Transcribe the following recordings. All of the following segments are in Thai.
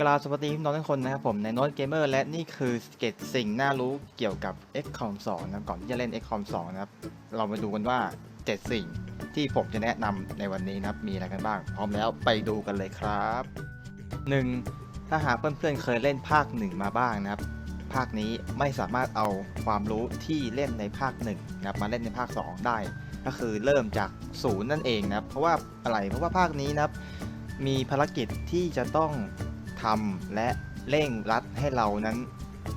กราบสวัสดีพี่น้องทุกคนนะครับผมในโน้ตเกมเมอร์และนี่คือเกตสิ่งน่ารู้เกี่ยวกับ XCOM 2นะครับก่อนที่จะเล่น XCOM 2นะครับเรามาดูกันว่า 7 สิ่งที่ผมจะแนะนำในวันนี้นะครับมีอะไรกันบ้าง พร้อมแล้วไปดูกันเลยครับ 1. ถ้าหากเพื่อนๆเคยเล่นภาค 1 มาบ้างนะครับ ภาคนี้ไม่สามารถเอาความรู้ที่เล่นในภาค 1 นะครับมาเล่นในภาค 2 ได้ ก็คือเริ่มจากศูนย์นั่นเองนะครับเพราะว่าอะไรเพราะว่าภาคนี้นะครับมีภารกิจที่จะต้อง ทำและเร่งรัดให้เรานั้น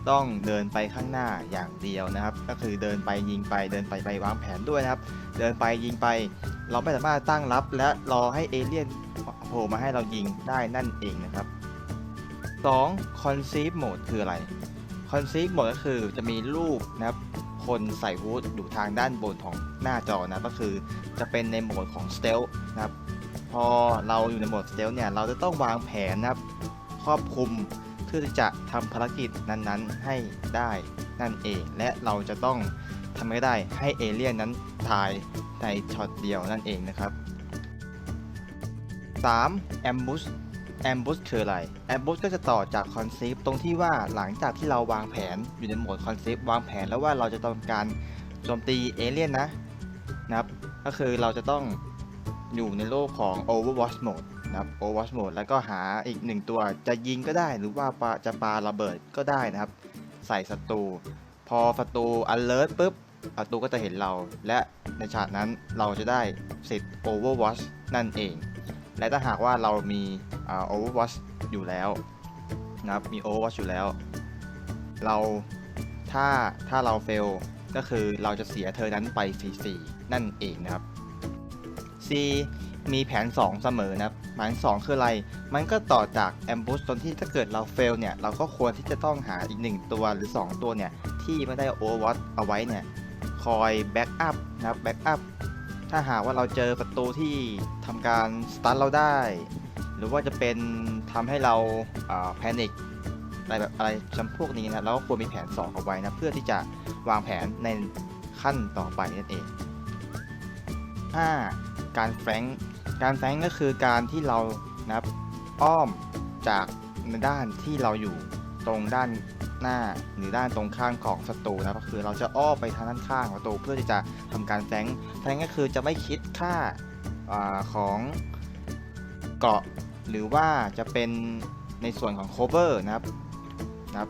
ต้องเดินไปข้างหน้าอย่างเดียวนะครับ ก็คือเดินไปยิงไปเดินไปไปวางแผนด้วยนะครับ เดินไปยิงไป เราไม่สามารถตั้งรับ และรอให้เอเลี่ยนโผล่มาให้เรายิงได้นั่นเองนะครับ 2. Conceive Mode คืออะไร Conceive Mode ก็คือจะมีรูปนะครับ คนใส่ฮูดอยู่ทางด้านบนของหน้าจอนะก็คือจะเป็นในโหมดของ Stealth นะครับ พอเราอยู่ในโหมด Stealth เนี่ยเราจะต้องวางแผนนะครับ ครอบคลุม เพื่อที่จะทำภารกิจนั้นๆ ให้ได้นั่นเอง และเราจะต้องทำให้ได้ให้เอเลี่ยนนั้นตายในช็อตเดียวนั่นเองนะครับ 3. Ambush Ambush คืออะไร Ambush ก็จะต่อจาก Conceive ตรงที่ว่าหลังจากที่เราวางแผนอยู่ในโหมด Conceive วางแผนแล้วว่าเราจะต้องการโจมตีเอเลี่ยนนะนะครับ ก็คือเราจะต้องอยู่ในโลกของ Overwatch Mode นะครับ Overwatch Mode แล้วก็หาอีกหนึ่งตัวจะยิงก็ได้หรือว่าปาจะปาระเบิดก็ได้นะครับ ใส่ศัตรูพอศัตรู alert ปุ๊บศัตรูก็จะเห็นเรา และในฉากนั้นเราจะได้สิทธิ์ Overwatch นั่นเอง และถ้าหากว่าเรามีโอ่า Overwatch อยู่แล้วนะครับมี Overwatch อยู่แล้ว เราถ้าถ้าเราเฟลก็คือเราจะเสียเธอนั้นไปฟรีๆนั่นเองนะครับ C มีแผน 2 เสมอนะครับ แผน2คืออะไร มันก็ต่อจาก Ambush ตอนที่ถ้าเกิดเราเฟลเนี่ย เราก็ควรที่จะต้องหาอีก 1 ตัวหรือ 2 ตัวเนี่ย ที่ไม่ได้ Overwatch เอาไว้เนี่ย คอยแบ็กอัพนะครับแบ็กอัพถ้าหากว่าเราเจอประตูที่ทำการสตันเราได้ หรือว่าจะเป็นทำให้เราแพนิคอะไรแบบอะไรจำพวกนี้นะเราก็ควรมีแผน 2 เอาไว้นะ เพื่อที่จะวางแผนในขั้นต่อไปนั่นเอง 5. การแฟง การแฟงก็คือการที่เรานะครับอ้อมจากในด้านที่เราอยู่ตรงด้านหน้าหรือด้านตรงข้างของศัตรูนะก็คือเราจะอ้อมไปทางด้านข้างประตูเพื่อที่จะทำการแฟงแฟงก็คือจะไม่คิดค่าอาของเกาะหรือว่าจะเป็นในส่วนของ cover นะครับนะครับ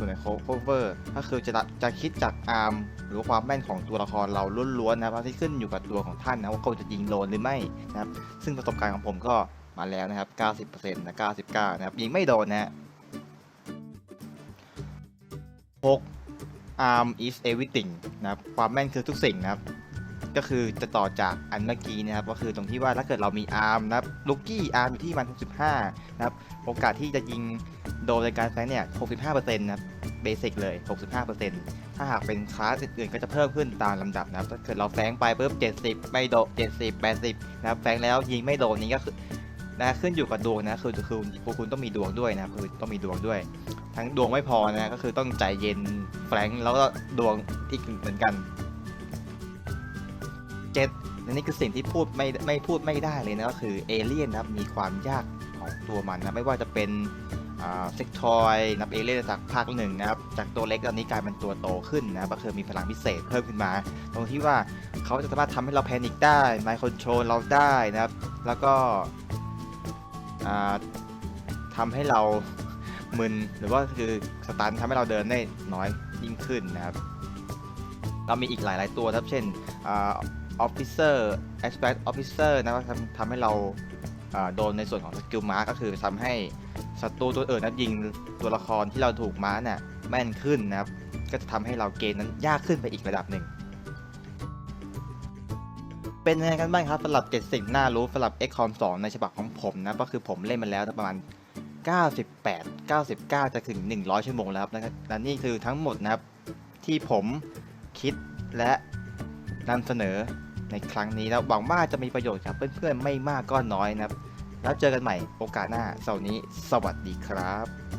ส่วนใน cover ก็คือจะจะคิดจากอาร์มหรือว่าความแม่นของตัวละครเราล้วนๆนะครับที่ขึ้นอยู่กับตัวของท่านนะว่าเขาจะยิงโดนหรือไม่นะครับซึ่งประสบการณ์ของผมก็มาแล้วนะครับ 90%นะ99นะครับยิงไม่โดนนะฮะ6 arm is everything นะครับความแม่นคือทุกสิ่งนะครับ ก็คือจะต่อจากอันเมื่อกี้นะครับก็คือตรงที่ว่าถ้าเกิดเรามีอาร์มนะครับลูกี้อาร์มอยู่ที่มัน65นะครับโอกาสที่จะยิงโดนในการแฟงเนี่ย65%นะครับเบสิกเลย 65%ถ้าหากเป็นคลาสอื่นๆก็จะเพิ่มขึ้นตามลำดับนะครับถ้าเกิดเราแฟงไปปุ๊บ70 ไม่โดน70 80นะครับแฟงแล้วยิงไม่โดนนี้ก็คือนะขึ้นอยู่กับดวงนะคือคือคือคุณต้องมีดวงด้วยนะคือต้องมีดวงด้วย ทั้งดวงไม่พอนะก็คือต้องใจเย็นแฟงแล้วก็ดวงอีกเหมือนกัน เจ็ดและนี่คือสิ่งที่พูดไม่ไม่พูดไม่ได้เลยนะก็คือเอเลี่ยนนะครับมีความยากของตัวมันนะไม่ว่าจะเป็นเซ็กทอยนับเอเลี่ยนจากภาคหนึ่งนะครับจากตัวเล็กตอนนี้กลายเป็นตัวโตขึ้นนะครับก็คือมีพลังพิเศษเพิ่มขึ้นมา ตรงที่ว่าเขาจะสามารถทำให้เราแพนิคได้ไมโครโชนเราได้นะครับ แล้วก็อ่าทำให้เรามึนหรือว่าคือสตันทำให้เราเดินได้น้อยยิ่งขึ้นนะครับเรามีอีกหลาย ๆ ตัวครับเช่น ออฟฟิเซอร์ expert officer นะครับทำทำให้เราโดนในส่วนของสกิลมาร์ก็คือทำให้ศัตรูตัวอื่นนะยิงตัวละครที่เราถูกม้าเนี่ยแม่นขึ้นนะครับ ก็จะทำให้เราเกมนั้นยากขึ้นไปอีกระดับหนึ่ง เป็นยังไงกันบ้างครับสำหรับ7สิ่งน่ารู้สำหรับ XCOM 2 ในฉบับของผมนะ ก็คือผมเล่นมาแล้วประมาณ 98 99 จะถึง 100 ชั่วโมงแล้วนะครับและนี่คือทั้งหมดนะครับที่ผมคิดและนำเสนอ ในครั้งนี้แล้วหวังว่าจะมีประโยชน์กับเพื่อนๆไม่มากก็น้อยนะครับ แล้วเจอกันใหม่โอกาสหน้าเสาร์นี้ สวัสดีครับ